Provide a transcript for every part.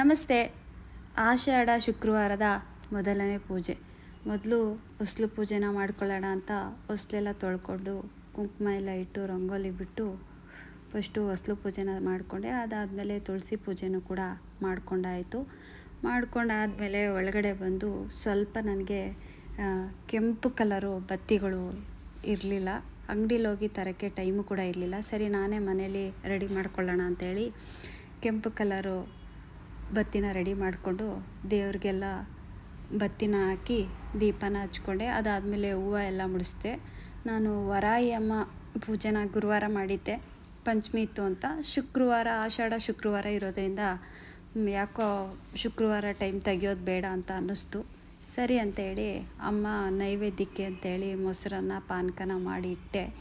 ನಮಸ್ತೆ. ಆಷಾಢ ಶುಕ್ರವಾರದ ಮೊದಲನೇ ಪೂಜೆ. ಮೊದಲು ಹೊಸ್ಲು ಪೂಜೆನ ಮಾಡ್ಕೊಳ್ಳೋಣ ಅಂತ ಹೊಸ್ಲೆಲ್ಲ ತೊಳ್ಕೊಂಡು ಕುಂಕುಮ ಎಲ್ಲ ಇಟ್ಟು ರಂಗೋಲಿ ಬಿಟ್ಟು ಫಸ್ಟು ಹೊಸ್ಲು ಪೂಜೆನ ಮಾಡಿಕೊಂಡೆ. ಅದಾದಮೇಲೆ ತುಳಸಿ ಪೂಜೆನೂ ಕೂಡ ಮಾಡ್ಕೊಂಡಾಯಿತು. ಮಾಡ್ಕೊಂಡಾದಮೇಲೆ ಒಳಗಡೆ ಬಂದು ಸ್ವಲ್ಪ ನನಗೆ ಕೆಂಪು ಕಲರು ಬತ್ತಿಗಳು ಇರಲಿಲ್ಲ. ಅಂಗಡಿಲಿ ಹೋಗಿ ತರೋಕ್ಕೆ ಟೈಮು ಕೂಡ ಇರಲಿಲ್ಲ. ಸರಿ, ನಾನೇ ಮನೇಲಿ ರೆಡಿ ಮಾಡ್ಕೊಳ್ಳೋಣ ಅಂತೇಳಿ ಕೆಂಪು ಕಲರು ಬತ್ತಿನ ರೆಡಿ ಮಾಡಿಕೊಂಡು ದೇವ್ರಿಗೆಲ್ಲ ಬತ್ತಿನ ಹಾಕಿ ದೀಪನ ಹಚ್ಕೊಂಡೆ ಅದಾದಮೇಲೆ ಹೂವು ಎಲ್ಲ ಮುಡಿಸ್ದೆ. ನಾನು ವರಾಯಮ್ಮ ಪೂಜೆನ ಗುರುವಾರ ಮಾಡಿದ್ದೆ. ಪಂಚಮಿ ಇತ್ತು ಅಂತ. ಶುಕ್ರವಾರ, ಆಷಾಢ ಶುಕ್ರವಾರ ಇರೋದರಿಂದ ಯಾಕೋ ಶುಕ್ರವಾರ ಟೈಮ್ ತೆಗಿಯೋದು ಬೇಡ ಅಂತ ಅನ್ನಿಸ್ತು. ಸರಿ ಅಂತೇಳಿ ಅಮ್ಮ ನೈವೇದ್ಯಕ್ಕೆ ಅಂತೇಳಿ ಮೊಸರನ್ನ, ಪಾನಕನ ಮಾಡಿ ಇಟ್ಟೆ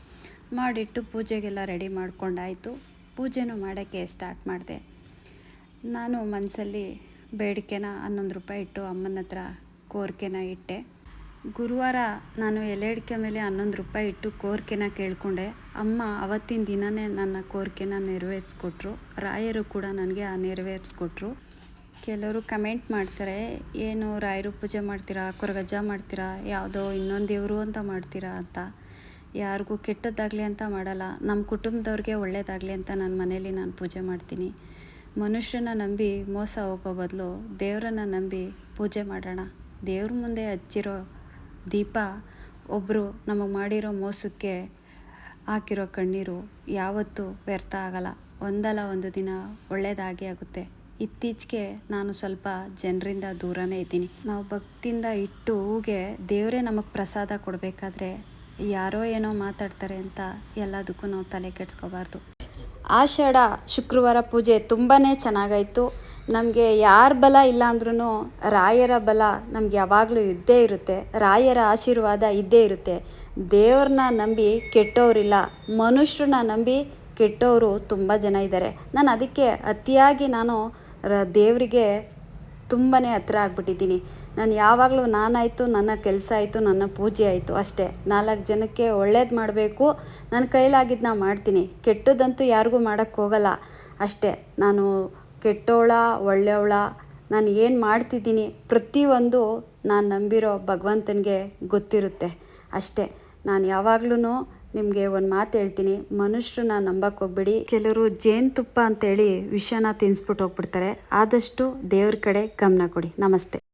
ಮಾಡಿಟ್ಟು ಪೂಜೆಗೆಲ್ಲ ರೆಡಿ ಮಾಡ್ಕೊಂಡಾಯಿತು. ಪೂಜೆನೂ ಮಾಡೋಕ್ಕೆ ಸ್ಟಾರ್ಟ್ ಮಾಡಿದೆ. ನಾನು ಮನಸ್ಸಲ್ಲಿ ಬೇಡಿಕೆನ ಹನ್ನೊಂದು ರೂಪಾಯಿ ಇಟ್ಟು ಅಮ್ಮನ ಹತ್ರ ಕೋರಿಕೆನ ಇಟ್ಟೆ. ಗುರುವಾರ ನಾನು ಎಲೆ ಅಡಿಕೆ ಮೇಲೆ ಹನ್ನೊಂದು ರೂಪಾಯಿ ಇಟ್ಟು ಕೋರಿಕೆನ ಕೇಳಿಕೊಂಡೆ. ಅಮ್ಮ ಅವತ್ತಿನ ದಿನವೇ ನನ್ನ ಕೋರಿಕೆನ ನೆರವೇರಿಸ್ಕೊಟ್ರು. ರಾಯರು ಕೂಡ ನನಗೆ ಆ ನೆರವೇರಿಸ್ಕೊಟ್ರು. ಕೆಲವರು ಕಮೆಂಟ್ ಮಾಡ್ತಾರೆ, ಏನು ರಾಯರು ಪೂಜೆ ಮಾಡ್ತೀರಾ, ಕೊರಗಜ್ಜ ಮಾಡ್ತೀರಾ, ಯಾವುದೋ ಇನ್ನೊಂದು ದೇವರು ಅಂತ ಮಾಡ್ತೀರಾ ಅಂತ. ಯಾರಿಗೂ ಕೆಟ್ಟದ್ದಾಗಲಿ ಅಂತ ಮಾಡಲ್ಲ. ನಮ್ಮ ಕುಟುಂಬದವ್ರಿಗೆ ಒಳ್ಳೇದಾಗಲಿ ಅಂತ ನನ್ನ ಮನೇಲಿ ನಾನು ಪೂಜೆ ಮಾಡ್ತೀನಿ. ಮನುಷ್ಯನ ನಂಬಿ ಮೋಸ ಹೋಗೋ ಬದಲು ದೇವರನ್ನ ನಂಬಿ ಪೂಜೆ ಮಾಡೋಣ. ದೇವ್ರ ಮುಂದೆ ಹಚ್ಚಿರೋ ದೀಪ ಒಬ್ಬರು ನಮಗೆ ಮಾಡಿರೋ ಮೋಸಕ್ಕೆ ಹಾಕಿರೋ ಕಣ್ಣೀರು ಯಾವತ್ತೂ ವ್ಯರ್ಥ ಆಗಲ್ಲ. ಒಂದಲ್ಲ ಒಂದು ದಿನ ಒಳ್ಳೆಯದಾಗಿ ಆಗುತ್ತೆ. ಇತ್ತೀಚೆಗೆ ನಾನು ಸ್ವಲ್ಪ ಜನರಿಂದ ದೂರನೇ ಇದ್ದೀನಿ. ನಾವು ಭಕ್ತಿಯಿಂದ ಇಟ್ಟು ಹೂಗೆ ದೇವರೇ ನಮಗೆ ಪ್ರಸಾದ ಕೊಡಬೇಕಾದ್ರೆ ಯಾರೋ ಏನೋ ಮಾತಾಡ್ತಾರೆ ಅಂತ ಎಲ್ಲದಕ್ಕೂ ನಾವು ತಲೆ ಕೆಡಿಸ್ಕೋಬಾರ್ದು. ಆಷಾಢ ಶುಕ್ರವಾರ ಪೂಜೆ ತುಂಬಾ ಚೆನ್ನಾಗಾಯಿತು. ನಮಗೆ ಯಾರ ಬಲ ಇಲ್ಲ ಅಂದ್ರೂ ರಾಯರ ಬಲ ನಮ್ಗೆ ಯಾವಾಗಲೂ ಇದ್ದೇ ಇರುತ್ತೆ. ರಾಯರ ಆಶೀರ್ವಾದ ಇದ್ದೇ ಇರುತ್ತೆ. ದೇವ್ರನ್ನ ನಂಬಿ ಕೆಟ್ಟವರಿಲ್ಲ ಮನುಷ್ಯರನ್ನ ನಂಬಿ ಕೆಟ್ಟವರು ತುಂಬ ಜನ ಇದ್ದಾರೆ ನಾನು ಅದಕ್ಕೆ ಅತಿಯಾಗಿ ನಾನು ರ ದೇವರಿಗೆ ತುಂಬಾ ಹತ್ರ ಆಗ್ಬಿಟ್ಟಿದ್ದೀನಿ. ನಾನು ಯಾವಾಗಲೂ ನಾನಾಯಿತು, ನನ್ನ ಕೆಲಸ ಆಯಿತು, ನನ್ನ ಪೂಜೆ ಆಯಿತು ಅಷ್ಟೇ. ನಾಲ್ಕು ಜನಕ್ಕೆ ಒಳ್ಳೇದು ಮಾಡಬೇಕು. ನನ್ನ ಕೈಲಾಗಿದ್ದು ನಾನು ಮಾಡ್ತೀನಿ. ಕೆಟ್ಟದಂತೂ ಯಾರಿಗೂ ಮಾಡೋಕ್ಕೆ ಹೋಗಲ್ಲ. ಅಷ್ಟೇ. ನಾನು ಕೆಟ್ಟೋಳ ಒಳ್ಳೆಯವಳ ನಾನು ಏನು ಮಾಡ್ತಿದ್ದೀನಿ ಪ್ರತಿಯೊಂದು ನಾನು ನಂಬಿರೋ ಭಗವಂತನಿಗೆ ಗೊತ್ತಿರುತ್ತೆ. ಅಷ್ಟೇ. ನಾನು ಯಾವಾಗ್ಲೂ ನಿಮಗೆ ಒಂದು ಮಾತು ಹೇಳ್ತೀನಿ. ಮನುಷ್ಯರನ್ನ ನಂಬಕ್ಕೆ ಹೋಗ್ಬಿಡಿ. ಕೆಲವರು ಜೇನುತುಪ್ಪ ಅಂತೇಳಿ ವಿಷನ ತಿನ್ಸ್ಬಿಟ್ಟು ಹೋಗ್ಬಿಡ್ತಾರೆ. ಆದಷ್ಟು ದೇವ್ರ ಕಡೆ ಗಮನ ಕೊಡಿ. ನಮಸ್ತೆ.